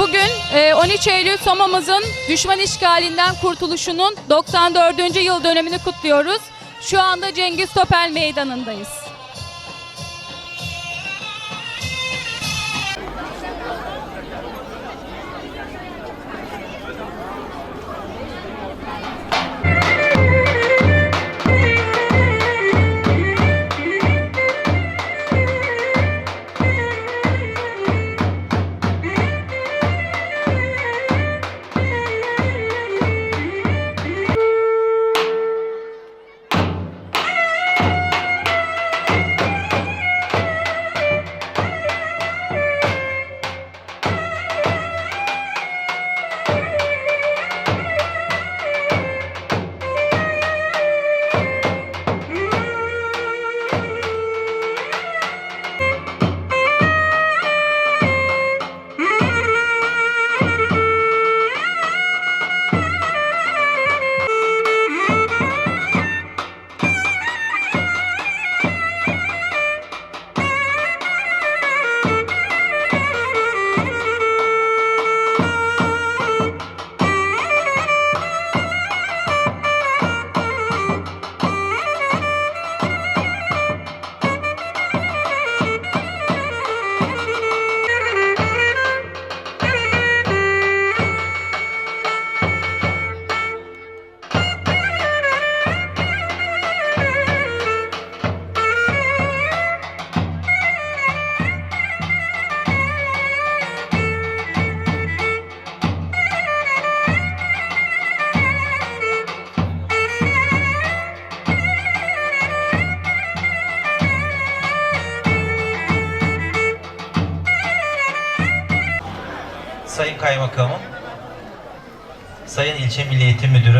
bugün e, 13 Eylül Soma'mızın düşman işgalinden kurtuluşunun 94. yıl dönemini kutluyoruz. Şu anda Cengiz Topel Meydanı'ndayız.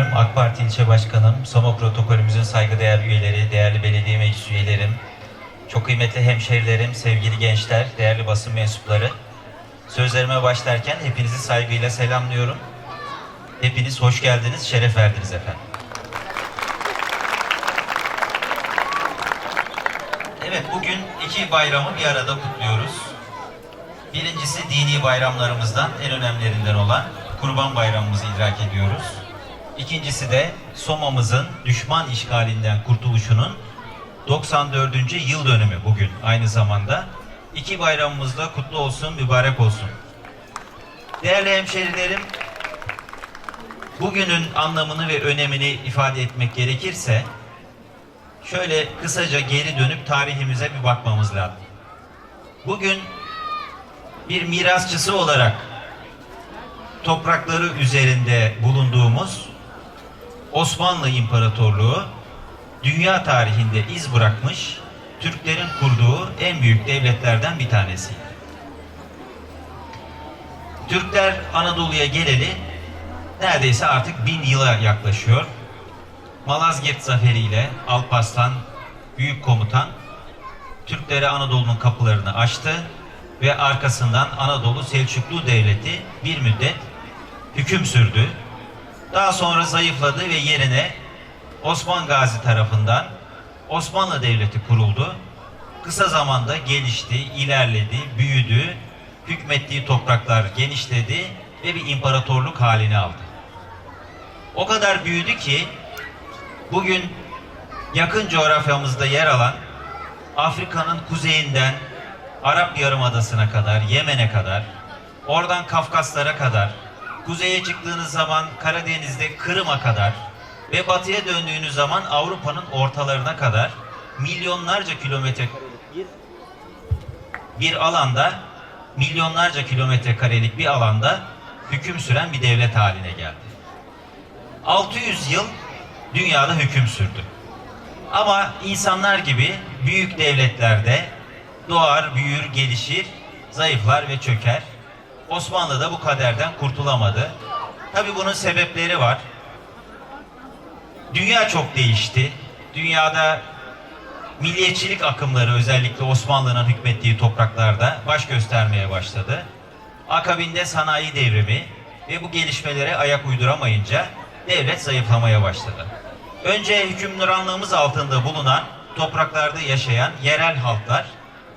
Müdürüm, AK Parti İlçe Başkanım, Soma protokolümüzün saygıdeğer üyeleri, değerli belediye meclis üyelerim, çok kıymetli hemşerilerim, sevgili gençler, değerli basın mensupları. Sözlerime başlarken hepinizi saygıyla selamlıyorum. Hepiniz hoş geldiniz, şeref verdiniz efendim. Evet, bugün iki bayramı bir arada kutluyoruz. Birincisi dini bayramlarımızdan en önemlilerinden olan Kurban Bayramımızı idrak ediyoruz. İkincisi de Soma'mızın düşman işgalinden kurtuluşunun 94. yıl dönümü bugün aynı zamanda. İki bayramımız da kutlu olsun, mübarek olsun. Değerli hemşerilerim, bugünün anlamını ve önemini ifade etmek gerekirse şöyle kısaca geri dönüp tarihimize bir bakmamız lazım. Bugün bir mirasçısı olarak toprakları üzerinde bulunduğumuz Osmanlı İmparatorluğu dünya tarihinde iz bırakmış Türklerin kurduğu en büyük devletlerden bir tanesi. Türkler Anadolu'ya geleli neredeyse artık bin yıla yaklaşıyor. Malazgirt zaferiyle Alparslan Büyük Komutan Türklere Anadolu'nun kapılarını açtı ve arkasından Anadolu Selçuklu Devleti bir müddet hüküm sürdü. Daha sonra zayıfladı ve yerine Osman Gazi tarafından Osmanlı Devleti kuruldu. Kısa zamanda gelişti, ilerledi, büyüdü, hükmettiği topraklar genişledi ve bir imparatorluk halini aldı. O kadar büyüdü ki bugün yakın coğrafyamızda yer alan Afrika'nın kuzeyinden Arap Yarımadası'na kadar, Yemen'e kadar, oradan Kafkaslara kadar, kuzeye çıktığınız zaman Karadeniz'de Kırım'a kadar ve batıya döndüğünüz zaman Avrupa'nın ortalarına kadar milyonlarca kilometre bir, alanda, milyonlarca kilometre karelik bir alanda hüküm süren bir devlet haline geldi. 600 yıl dünyada hüküm sürdü. Ama insanlar gibi büyük devletlerde doğar, büyür, gelişir, zayıflar ve çöker. Osmanlı da bu kaderden kurtulamadı. Tabi bunun sebepleri var. Dünya çok değişti. Dünyada milliyetçilik akımları özellikle Osmanlı'nın hükmettiği topraklarda baş göstermeye başladı. Akabinde sanayi devrimi ve bu gelişmelere ayak uyduramayınca devlet zayıflamaya başladı. Önce hükümranlığımız altında bulunan topraklarda yaşayan yerel halklar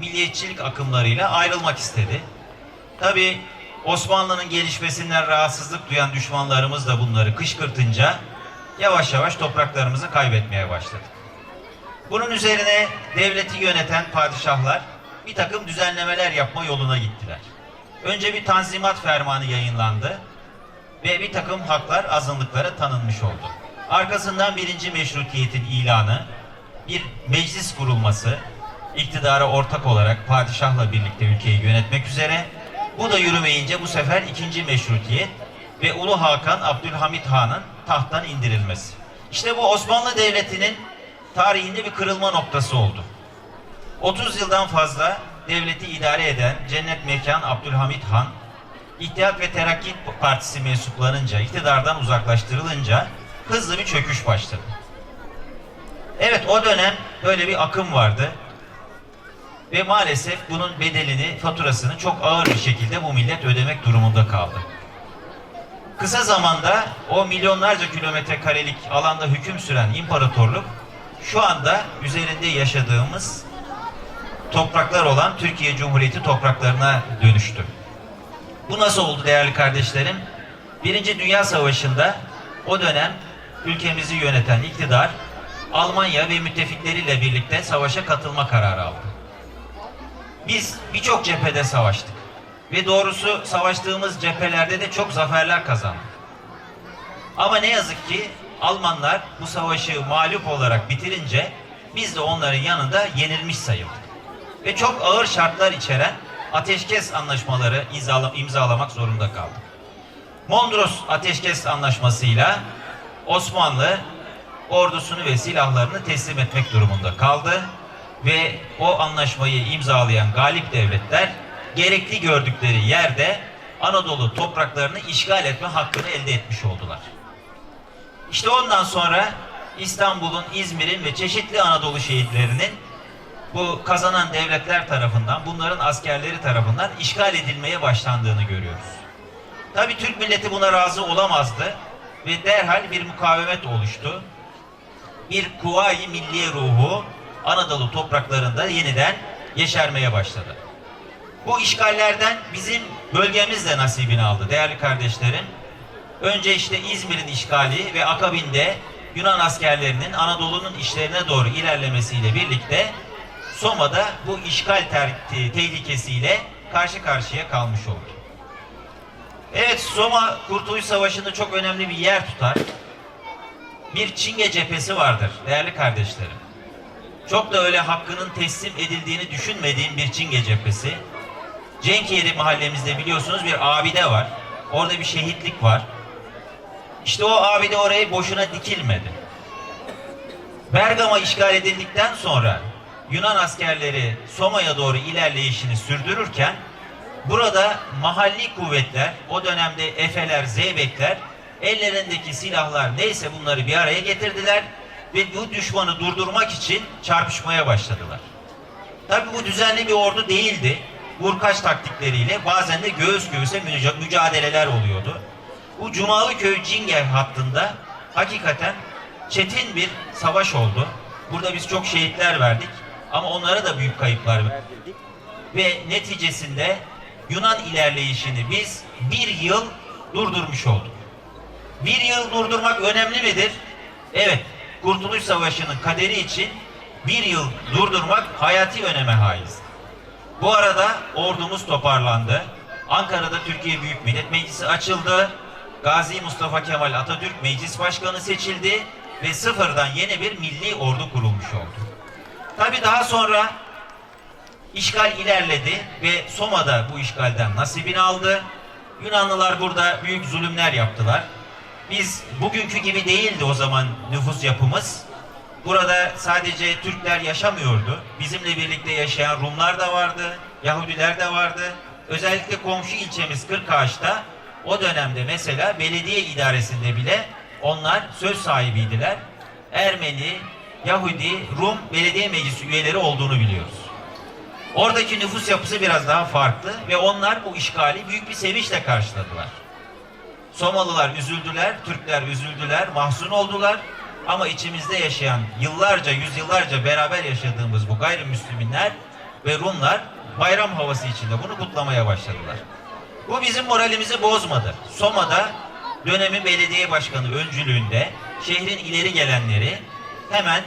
milliyetçilik akımlarıyla ayrılmak istedi. Tabi Osmanlı'nın gelişmesinden rahatsızlık duyan düşmanlarımız da bunları kışkırtınca yavaş yavaş topraklarımızı kaybetmeye başladık. Bunun üzerine devleti yöneten padişahlar bir takım düzenlemeler yapma yoluna gittiler. Önce bir tanzimat fermanı yayınlandı ve bir takım haklar azınlıklara tanınmış oldu. Arkasından birinci meşrutiyetin ilanı, bir meclis kurulması, iktidara ortak olarak padişahla birlikte ülkeyi yönetmek üzere. Bu da yürümeyince bu sefer ikinci meşrutiyet ve Ulu Hakan Abdülhamit Han'ın tahttan indirilmesi. İşte bu Osmanlı Devleti'nin tarihinde bir kırılma noktası oldu. 30 yıldan fazla devleti idare eden Cennet Mekan Abdülhamit Han, İttihat ve Terakki Partisi mensuplanınca, iktidardan uzaklaştırılınca hızlı bir çöküş başladı. Evet o dönem böyle bir akım vardı. Ve maalesef bunun bedelini, faturasını çok ağır bir şekilde bu millet ödemek durumunda kaldı. Kısa zamanda o milyonlarca kilometre karelik alanda hüküm süren imparatorluk şu anda üzerinde yaşadığımız topraklar olan Türkiye Cumhuriyeti topraklarına dönüştü. Bu nasıl oldu değerli kardeşlerim? Birinci Dünya Savaşı'nda o dönem ülkemizi yöneten iktidar Almanya ve müttefikleriyle birlikte savaşa katılma kararı aldı. Biz birçok cephede savaştık. Ve doğrusu savaştığımız cephelerde de çok zaferler kazandık. Ama ne yazık ki Almanlar bu savaşı mağlup olarak bitirince biz de onların yanında yenilmiş sayıldık. Ve çok ağır şartlar içeren ateşkes anlaşmaları imzala- imzalamak zorunda kaldık. Mondros Ateşkes Anlaşması'yla Osmanlı ordusunu ve silahlarını teslim etmek durumunda kaldı ve o anlaşmayı imzalayan galip devletler gerekli gördükleri yerde Anadolu topraklarını işgal etme hakkını elde etmiş oldular. İşte ondan sonra İstanbul'un, İzmir'in ve çeşitli Anadolu şehitlerinin bu kazanan devletler tarafından, bunların askerleri tarafından işgal edilmeye başlandığını görüyoruz. Tabii Türk milleti buna razı olamazdı ve derhal bir mukavemet oluştu. Bir kuvayi milliye ruhu Anadolu topraklarında yeniden yeşermeye başladı. Bu işgallerden bizim bölgemiz de nasibini aldı değerli kardeşlerim. Önce işte İzmir'in işgali ve akabinde Yunan askerlerinin Anadolu'nun işlerine doğru ilerlemesiyle birlikte Soma'da bu işgal tehlikesiyle karşı karşıya kalmış oldu. Evet Soma Kurtuluş Savaşı'nda çok önemli bir yer tutar. Bir Çinge cephesi vardır değerli kardeşlerim. Çok da öyle hakkının teslim edildiğini düşünmediğim bir Çinge cephesi. Cenkiyeri mahallemizde biliyorsunuz bir abide var. Orada bir şehitlik var. İşte o abide oraya boşuna dikilmedi. Bergama işgal edildikten sonra Yunan askerleri Soma'ya doğru ilerleyişini sürdürürken burada mahalli kuvvetler, o dönemde Efeler, Zeybekler ellerindeki silahlar neyse bunları bir araya getirdiler ve bu düşmanı durdurmak için çarpışmaya başladılar. Tabi bu düzenli bir ordu değildi. Vurkaç taktikleriyle bazen de göğüs göğüse müca- mücadeleler oluyordu. Bu Cumalıköy Cinge hattında hakikaten çetin bir savaş oldu. Burada biz çok şehitler verdik ama onlara da büyük kayıplar verdirdik. Ve neticesinde Yunan ilerleyişini biz bir yıl durdurmuş olduk. Bir yıl durdurmak önemli midir? Evet, Kurtuluş Savaşı'nın kaderi için bir yıl durdurmak hayati öneme haiz. Bu arada ordumuz toparlandı. Ankara'da Türkiye Büyük Millet Meclisi açıldı. Gazi Mustafa Kemal Atatürk meclis başkanı seçildi ve sıfırdan yeni bir milli ordu kurulmuş oldu. Tabi daha sonra işgal ilerledi ve Soma'da bu işgalden nasibini aldı. Yunanlılar burada büyük zulümler yaptılar. Biz bugünkü gibi değildi o zaman nüfus yapımız. Burada sadece Türkler yaşamıyordu. Bizimle birlikte yaşayan Rumlar da vardı, Yahudiler de vardı. Özellikle komşu ilçemiz Kırkağaç'ta o dönemde mesela belediye idaresinde bile onlar söz sahibiydiler. Ermeni, Yahudi, Rum belediye meclisi üyeleri olduğunu biliyoruz. Oradaki nüfus yapısı biraz daha farklı ve onlar bu işgali büyük bir sevinçle karşıladılar. Somalılar üzüldüler, Türkler üzüldüler, mahzun oldular. Ama içimizde yaşayan, yıllarca, yüzyıllarca beraber yaşadığımız bu gayrimüslimler ve Rumlar bayram havası içinde bunu kutlamaya başladılar. Bu bizim moralimizi bozmadı. Soma'da dönemin belediye başkanı öncülüğünde şehrin ileri gelenleri hemen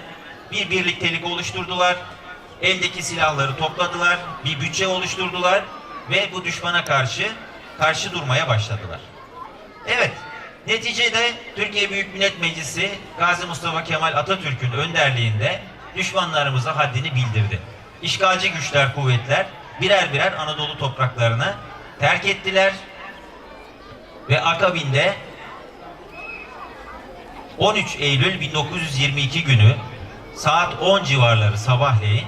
bir birliktelik oluşturdular. Eldeki silahları topladılar, bir bütçe oluşturdular ve bu düşmana karşı karşı durmaya başladılar. Evet, neticede Türkiye Büyük Millet Meclisi Gazi Mustafa Kemal Atatürk'ün önderliğinde düşmanlarımıza haddini bildirdi. İşgalci güçler, kuvvetler birer birer Anadolu topraklarını terk ettiler ve akabinde 13 Eylül 1922 günü saat 10 civarları sabahleyin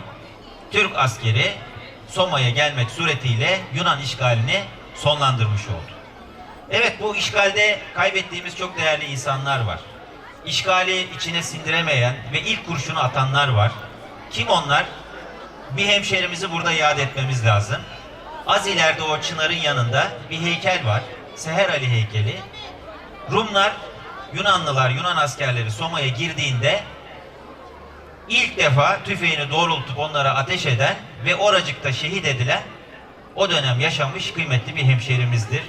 Türk askeri Soma'ya gelmek suretiyle Yunan işgalini sonlandırmış oldu. Evet bu işgalde kaybettiğimiz çok değerli insanlar var. İşgali içine sindiremeyen ve ilk kurşunu atanlar var. Kim onlar? Bir hemşerimizi burada yad etmemiz lazım. Az ileride o çınarın yanında bir heykel var. Seher Ali heykeli. Rumlar, Yunanlılar, Yunan askerleri Soma'ya girdiğinde ilk defa tüfeğini doğrultup onlara ateş eden ve oracıkta şehit edilen o dönem yaşamış kıymetli bir hemşerimizdir.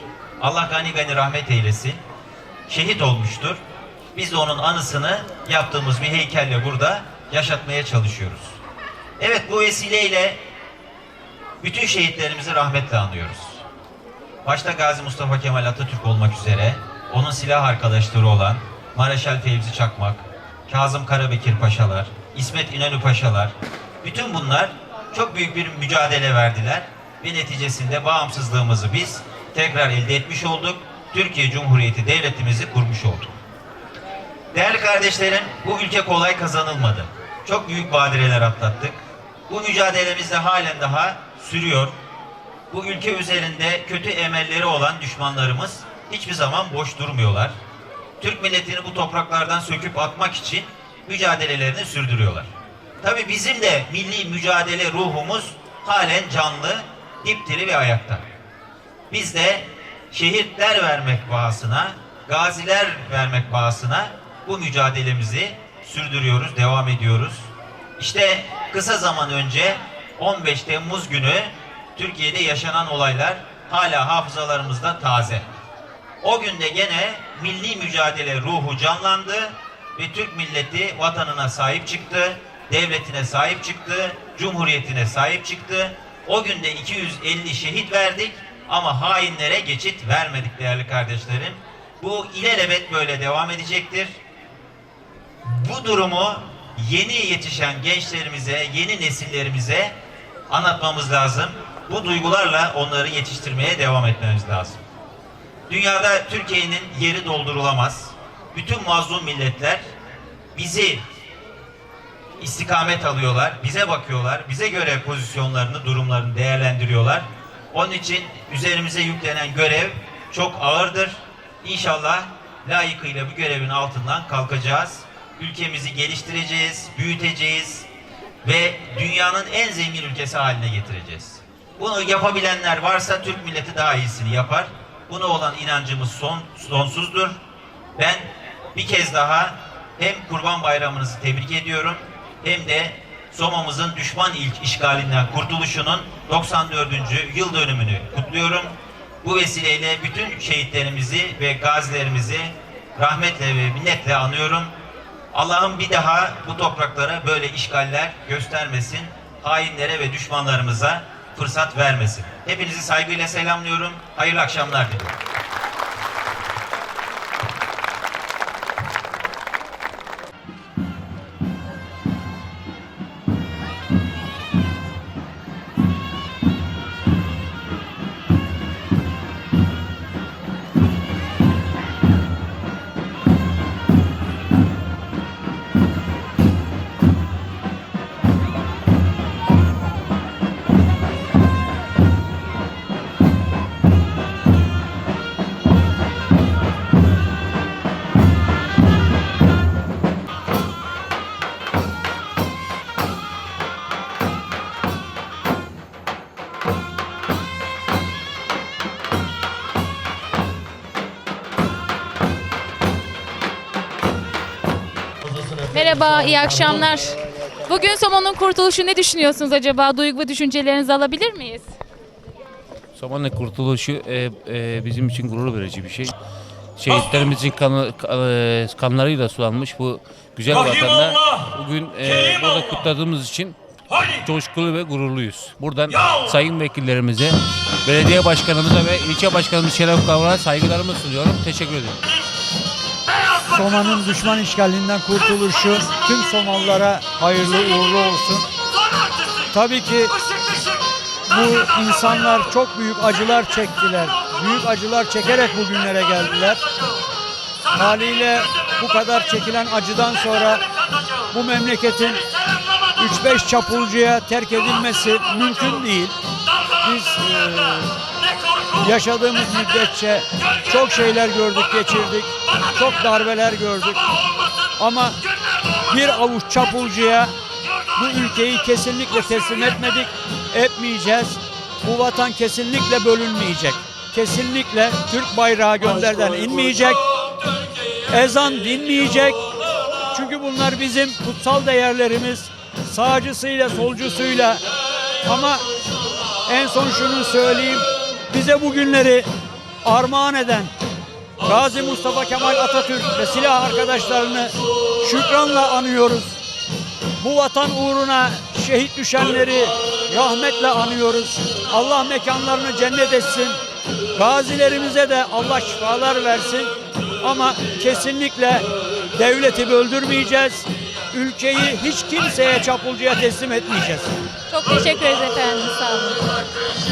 Allah gani gani rahmet eylesin. Şehit olmuştur. Biz de onun anısını yaptığımız bir heykelle burada yaşatmaya çalışıyoruz. Evet bu vesileyle bütün şehitlerimizi rahmetle anıyoruz. Başta Gazi Mustafa Kemal Atatürk olmak üzere onun silah arkadaşları olan Mareşal Fevzi Çakmak, Kazım Karabekir Paşalar, İsmet İnönü Paşalar, bütün bunlar çok büyük bir mücadele verdiler ve neticesinde bağımsızlığımızı biz tekrar elde etmiş olduk. Türkiye Cumhuriyeti Devletimizi kurmuş olduk. Değerli kardeşlerim, bu ülke kolay kazanılmadı. Çok büyük badireler atlattık. Bu mücadelemiz de halen daha sürüyor. Bu ülke üzerinde kötü emelleri olan düşmanlarımız hiçbir zaman boş durmuyorlar. Türk milletini bu topraklardan söküp atmak için mücadelelerini sürdürüyorlar. Tabii bizim de milli mücadele ruhumuz halen canlı, dipdiri ve ayakta. Biz de şehitler vermek bağısına, gaziler vermek bağısına bu mücadelemizi sürdürüyoruz, devam ediyoruz. İşte kısa zaman önce 15 Temmuz günü Türkiye'de yaşanan olaylar hala hafızalarımızda taze. O günde gene milli mücadele ruhu canlandı ve Türk milleti vatanına sahip çıktı, devletine sahip çıktı, cumhuriyetine sahip çıktı. O günde 250 şehit verdik ama hainlere geçit vermedik değerli kardeşlerim. Bu ilelebet böyle devam edecektir. Bu durumu yeni yetişen gençlerimize, yeni nesillerimize anlatmamız lazım. Bu duygularla onları yetiştirmeye devam etmemiz lazım. Dünyada Türkiye'nin yeri doldurulamaz. Bütün mazlum milletler bizi istikamet alıyorlar, bize bakıyorlar, bize göre pozisyonlarını, durumlarını değerlendiriyorlar. Onun için üzerimize yüklenen görev çok ağırdır. İnşallah layıkıyla bu görevin altından kalkacağız. Ülkemizi geliştireceğiz, büyüteceğiz ve dünyanın en zengin ülkesi haline getireceğiz. Bunu yapabilenler varsa Türk milleti daha iyisini yapar. Buna olan inancımız son, sonsuzdur. Ben bir kez daha hem Kurban Bayramınızı tebrik ediyorum hem de Soma'mızın düşman ilk işgalinden kurtuluşunun 94. yıl dönümünü kutluyorum. Bu vesileyle bütün şehitlerimizi ve gazilerimizi rahmetle ve minnetle anıyorum. Allah'ım bir daha bu topraklara böyle işgaller göstermesin. Hainlere ve düşmanlarımıza fırsat vermesin. Hepinizi saygıyla selamlıyorum. Hayırlı akşamlar diliyorum. Merhaba, iyi akşamlar. Bugün Soma'nın kurtuluşu ne düşünüyorsunuz acaba? Duygu ve düşüncelerinizi alabilir miyiz? Samanlı kurtuluşu e, e, bizim için gurur verici bir şey. Şehitlerimizin kanı, ka- e, kanlarıyla sulanmış bu güzel vatanda bugün e, burada kutladığımız için coşkulu ve gururluyuz. Buradan sayın vekillerimize, belediye başkanımıza ve ilçe başkanımız Şeref Kavrak'a saygılarımı sunuyorum. Teşekkür ederim. Soma'nın düşman işgalinden kurtuluşu tüm Somalılara hayırlı uğurlu olsun. Tabii ki bu insanlar çok büyük acılar çektiler. Büyük acılar çekerek bugünlere geldiler. Haliyle bu kadar çekilen acıdan sonra bu memleketin 3-5 çapulcuya terk edilmesi mümkün değil. Biz eee, yaşadığımız müddetçe çok şeyler gördük, geçirdik. Çok darbeler gördük. Ama bir avuç çapulcuya bu ülkeyi kesinlikle teslim etmedik, etmeyeceğiz. Bu vatan kesinlikle bölünmeyecek. Kesinlikle Türk bayrağı gönderden inmeyecek. Ezan dinmeyecek. Çünkü bunlar bizim kutsal değerlerimiz. Sağcısıyla, solcusuyla. Ama en son şunu söyleyeyim. Bize bu günleri armağan eden Gazi Mustafa Kemal Atatürk ve silah arkadaşlarını şükranla anıyoruz. Bu vatan uğruna şehit düşenleri rahmetle anıyoruz. Allah mekanlarını cennet etsin. Gazilerimize de Allah şifalar versin. Ama kesinlikle devleti böldürmeyeceğiz. Ülkeyi hiç kimseye çapulcuya teslim etmeyeceğiz. Çok teşekkür ederiz efendim. Sağ olun.